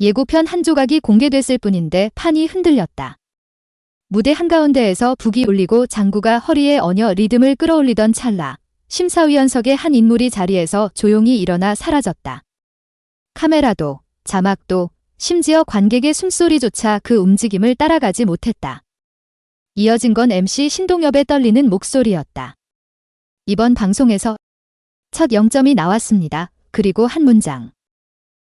예고편 한 조각이 공개됐을 뿐인데 판이 흔들렸다. 무대 한가운데에서 북이 울리고 장구가 허리에 얹어 리듬을 끌어올리던 찰나 심사위원석의 한 인물이 자리에서 조용히 일어나 사라졌다. 카메라도 자막도 심지어 관객의 숨소리조차 그 움직임을 따라가지 못했다. 이어진 건 MC 신동엽의 떨리는 목소리였다. 이번 방송에서 첫 0점이 나왔습니다. 그리고 한 문장.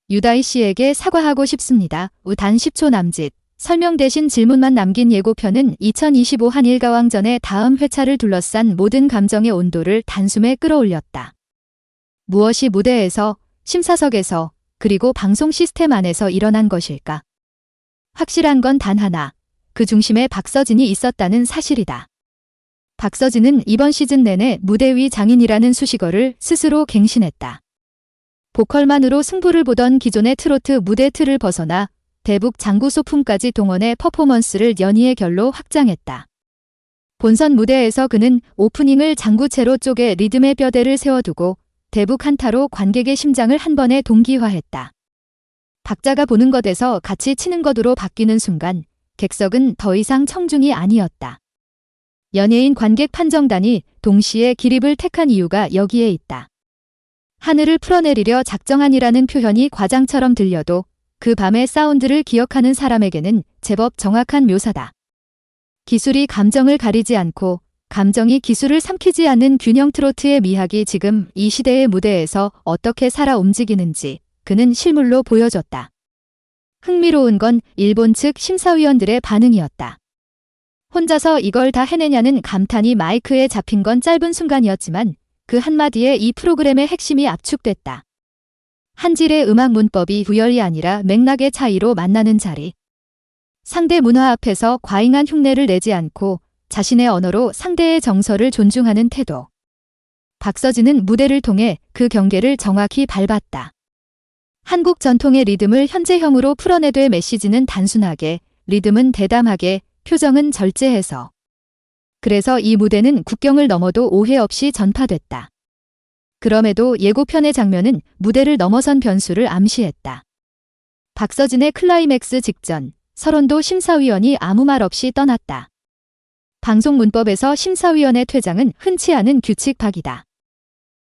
유다희 씨에게 사과하고 싶습니다. 우단 10초 남짓. 설명 대신 질문만 남긴 예고편은 2025 한일가왕전의 다음 회차를 둘러싼 모든 감정의 온도를 단숨에 끌어올렸다. 무엇이 무대에서, 심사석에서, 그리고 방송 시스템 안에서 일어난 것일까? 확실한 건 단 하나. 그 중심에 박서진이 있었다는 사실이다. 박서진은 이번 시즌 내내 무대 위 장인이라는 수식어를 스스로 갱신했다. 보컬만으로 승부를 보던 기존의 트로트 무대 틀을 벗어나 대북 장구 소품까지 동원해 퍼포먼스를 연희의 결로 확장했다. 본선 무대에서 그는 오프닝을 장구채로 쪼개 리듬의 뼈대를 세워두고 대북 한타로 관객의 심장을 한 번에 동기화했다. 박자가 보는 것에서 같이 치는 것으로 바뀌는 순간 객석은 더 이상 청중이 아니었다. 연예인 관객 판정단이 동시에 기립을 택한 이유가 여기에 있다. 하늘을 풀어내리려 작정한이라는 표현이 과장처럼 들려도 그 밤의 사운드를 기억하는 사람에게는 제법 정확한 묘사다. 기술이 감정을 가리지 않고 감정이 기술을 삼키지 않는 균형 트로트의 미학이 지금 이 시대의 무대에서 어떻게 살아 움직이는지 그는 실물로 보여줬다. 흥미로운 건 일본 측 심사위원들의 반응이었다. 혼자서 이걸 다 해내냐는 감탄이 마이크에 잡힌 건 짧은 순간이었지만 그 한마디에 이 프로그램의 핵심이 압축됐다. 한질의 음악 문법이 부열이 아니라 맥락의 차이로 만나는 자리. 상대 문화 앞에서 과잉한 흉내를 내지 않고 자신의 언어로 상대의 정서를 존중하는 태도. 박서진은 무대를 통해 그 경계를 정확히 밟았다. 한국 전통의 리듬을 현재형으로 풀어내되 메시지는 단순하게, 리듬은 대담하게, 표정은 절제해서. 그래서 이 무대는 국경을 넘어도 오해 없이 전파됐다. 그럼에도 예고편의 장면은 무대를 넘어선 변수를 암시했다. 박서진의 클라이맥스 직전, 설원도 심사위원이 아무 말 없이 떠났다. 방송 문법에서 심사위원의 퇴장은 흔치 않은 규칙 박이다.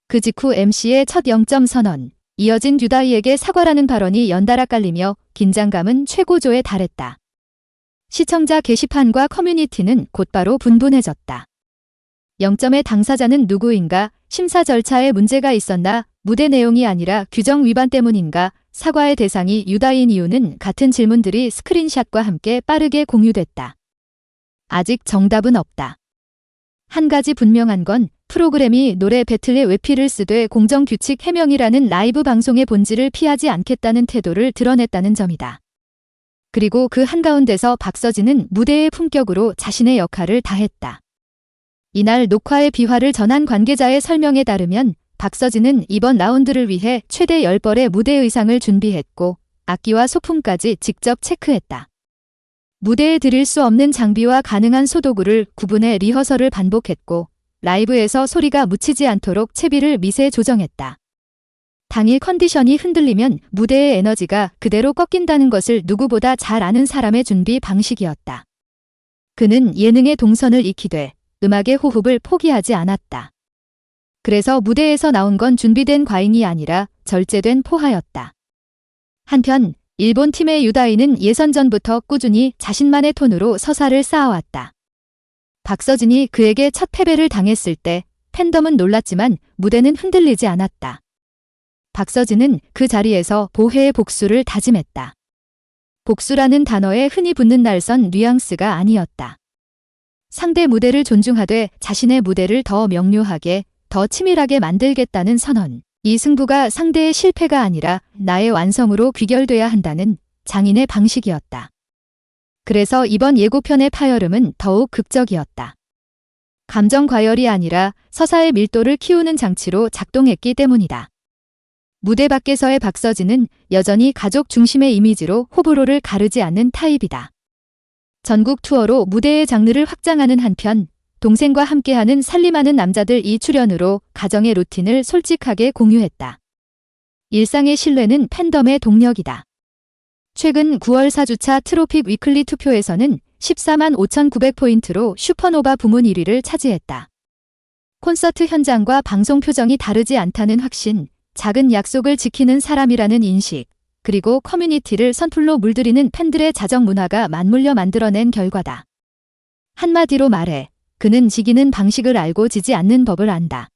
그 직후 MC의 첫 0점 선언, 이어진 유다이에게 사과라는 발언이 연달아 깔리며 긴장감은 최고조에 달했다. 시청자 게시판과 커뮤니티는 곧바로 분분해졌다. 0점의 당사자는 누구인가, 심사 절차에 문제가 있었나, 무대 내용이 아니라 규정 위반 때문인가, 사과의 대상이 유다인 이유는 같은 질문들이 스크린샷과 함께 빠르게 공유됐다. 아직 정답은 없다. 한 가지 분명한 건 프로그램이 노래 배틀의 외피를 쓰되 공정규칙 해명이라는 라이브 방송의 본질을 피하지 않겠다는 태도를 드러냈다는 점이다. 그리고 그 한가운데서 박서진은 무대의 품격으로 자신의 역할을 다했다. 이날 녹화의 비화를 전한 관계자의 설명에 따르면 박서진은 이번 라운드를 위해 최대 10벌의 무대 의상을 준비했고 악기와 소품까지 직접 체크했다. 무대에 드릴 수 없는 장비와 가능한 소도구를 구분해 리허설을 반복했고 라이브에서 소리가 묻히지 않도록 채비를 미세 조정했다. 당일 컨디션이 흔들리면 무대의 에너지가 그대로 꺾인다는 것을 누구보다 잘 아는 사람의 준비 방식이었다. 그는 예능의 동선을 익히되 음악의 호흡을 포기하지 않았다. 그래서 무대에서 나온 건 준비된 과잉이 아니라 절제된 포화였다. 한편 일본 팀의 유다이는 예선전부터 꾸준히 자신만의 톤으로 서사를 쌓아왔다. 박서진이 그에게 첫 패배를 당했을 때 팬덤은 놀랐지만 무대는 흔들리지 않았다. 박서진은 그 자리에서 보혜의 복수를 다짐했다. 복수라는 단어에 흔히 붙는 날선 뉘앙스가 아니었다. 상대 무대를 존중하되 자신의 무대를 더 명료하게, 더 치밀하게 만들겠다는 선언. 이 승부가 상대의 실패가 아니라 나의 완성으로 귀결돼야 한다는 장인의 방식이었다. 그래서 이번 예고편의 파열음은 더욱 극적이었다. 감정 과열이 아니라 서사의 밀도를 키우는 장치로 작동했기 때문이다. 무대 밖에서의 박서진은 여전히 가족 중심의 이미지로 호불호를 가르지 않는 타입이다. 전국 투어로 무대의 장르를 확장하는 한편 동생과 함께하는 살림하는 남자들 이 출연으로 가정의 루틴을 솔직하게 공유했다. 일상의 신뢰는 팬덤의 동력이다. 최근 9월 4주차 트로픽 위클리 투표에서는 14만 5,900포인트로 슈퍼노바 부문 1위를 차지했다. 콘서트 현장과 방송 표정이 다르지 않다는 확신, 작은 약속을 지키는 사람이라는 인식, 그리고 커뮤니티를 선풀로 물들이는 팬들의 자정 문화가 맞물려 만들어낸 결과다. 한마디로 말해, 그는 지기는 방식을 알고 지지 않는 법을 안다.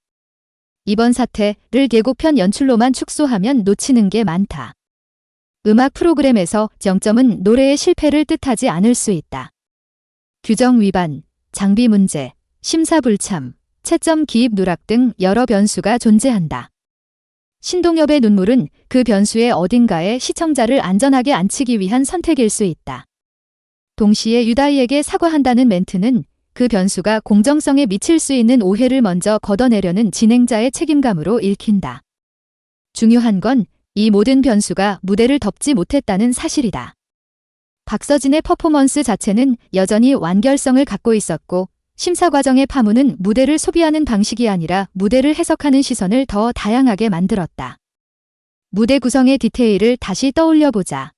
이번 사태를 예고편 연출로만 축소하면 놓치는 게 많다. 음악 프로그램에서 정점은 노래의 실패를 뜻하지 않을 수 있다. 규정 위반, 장비 문제, 심사 불참, 채점 기입 누락 등 여러 변수가 존재한다. 신동엽의 눈물은 그 변수의 어딘가에 시청자를 안전하게 앉히기 위한 선택일 수 있다. 동시에 유다이에게 사과한다는 멘트는 그 변수가 공정성에 미칠 수 있는 오해를 먼저 걷어내려는 진행자의 책임감으로 읽힌다. 중요한 건 이 모든 변수가 무대를 덮지 못했다는 사실이다. 박서진의 퍼포먼스 자체는 여전히 완결성을 갖고 있었고 심사 과정의 파문은 무대를 소비하는 방식이 아니라 무대를 해석하는 시선을 더 다양하게 만들었다. 무대 구성의 디테일을 다시 떠올려 보자.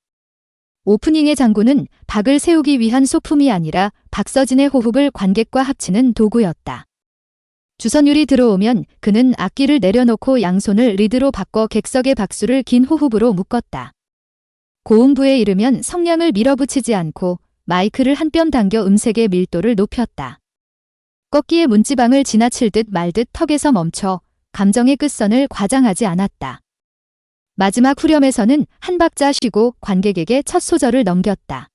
오프닝의 장구는 박을 세우기 위한 소품이 아니라 박서진의 호흡을 관객과 합치는 도구였다. 주선율이 들어오면 그는 악기를 내려놓고 양손을 리드로 바꿔 객석의 박수를 긴 호흡으로 묶었다. 고음부에 이르면 성량을 밀어붙이지 않고 마이크를 한 뼘 당겨 음색의 밀도를 높였다. 꺾기의 문지방을 지나칠 듯 말듯 턱에서 멈춰 감정의 끝선을 과장하지 않았다. 마지막 후렴에서는 한 박자 쉬고 관객에게 첫 소절을 넘겼다.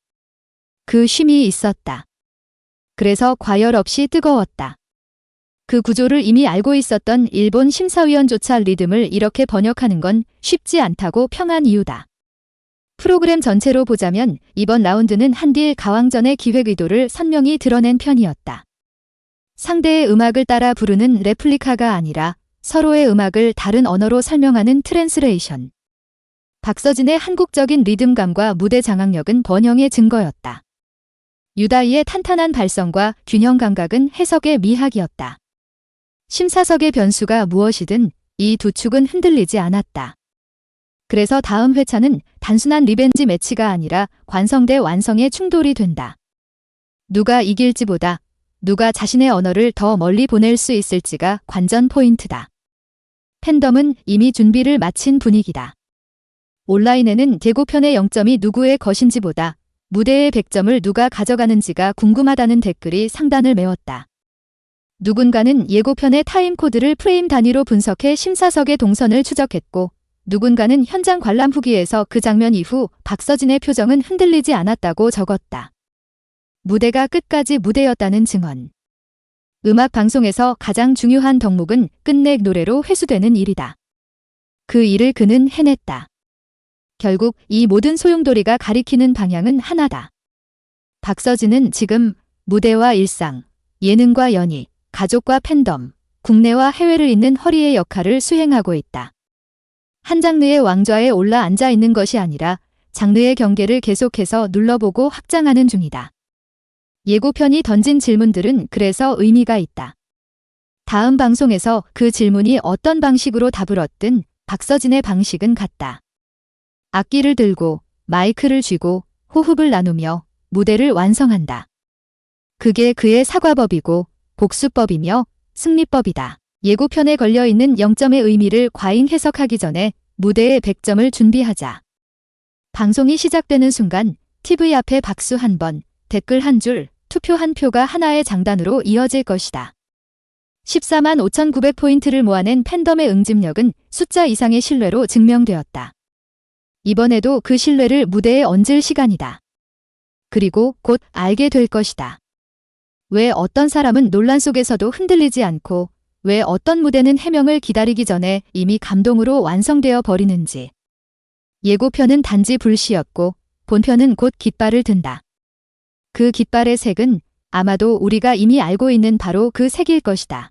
그 쉼이 있었다. 그래서 과열 없이 뜨거웠다. 그 구조를 이미 알고 있었던 일본 심사위원조차 리듬을 이렇게 번역하는 건 쉽지 않다고 평한 이유다. 프로그램 전체로 보자면 이번 라운드는 한딜 가왕전의 기획 의도를 선명히 드러낸 편이었다. 상대의 음악을 따라 부르는 레플리카가 아니라 서로의 음악을 다른 언어로 설명하는 트랜스레이션. 박서진의 한국적인 리듬감과 무대 장악력은 번영의 증거였다. 유다이의 탄탄한 발성과 균형 감각은 해석의 미학이었다. 심사석의 변수가 무엇이든 이 두 축은 흔들리지 않았다. 그래서 다음 회차는 단순한 리벤지 매치가 아니라 관성 대 완성의 충돌이 된다. 누가 이길지보다 누가 자신의 언어를 더 멀리 보낼 수 있을지가 관전 포인트다. 팬덤은 이미 준비를 마친 분위기다. 온라인에는 대고편의 0점이 누구의 것인지보다 무대의 100점을 누가 가져가는지가 궁금하다는 댓글이 상단을 메웠다. 누군가는 예고편의 타임코드를 프레임 단위로 분석해 심사석의 동선을 추적했고, 누군가는 현장 관람 후기에서 그 장면 이후 박서진의 표정은 흔들리지 않았다고 적었다. 무대가 끝까지 무대였다는 증언. 음악 방송에서 가장 중요한 덕목은 끝내 노래로 회수되는 일이다. 그 일을 그는 해냈다. 결국 이 모든 소용돌이가 가리키는 방향은 하나다. 박서진은 지금 무대와 일상, 예능과 연희, 가족과 팬덤, 국내와 해외를 잇는 허리의 역할을 수행하고 있다. 한 장르의 왕좌에 올라 앉아 있는 것이 아니라 장르의 경계를 계속해서 눌러보고 확장하는 중이다. 예고편이 던진 질문들은 그래서 의미가 있다. 다음 방송에서 그 질문이 어떤 방식으로 답을 얻든 박서진의 방식은 같다. 악기를 들고 마이크를 쥐고 호흡을 나누며 무대를 완성한다. 그게 그의 사과법이고 복수법이며 승리법이다. 예고편에 걸려있는 0점의 의미를 과잉 해석하기 전에 무대에 100점을 준비하자. 방송이 시작되는 순간 TV 앞에 박수 한 번, 댓글 한 줄, 투 표 한 표가 하나의 장단으로 이어질 것이다. 14만 5,900포인트를 모아낸 팬덤의 응집력은 숫자 이상의 신뢰로 증명되었다. 이번에도 그 신뢰를 무대에 얹을 시간이다. 그리고 곧 알게 될 것이다. 왜 어떤 사람은 논란 속에서도 흔들리지 않고 왜 어떤 무대는 해명을 기다리기 전에 이미 감동으로 완성되어 버리는지. 예고편은 단지 불시였고 본편은 곧 깃발을 든다. 그 깃발의 색은 아마도 우리가 이미 알고 있는 바로 그 색일 것이다.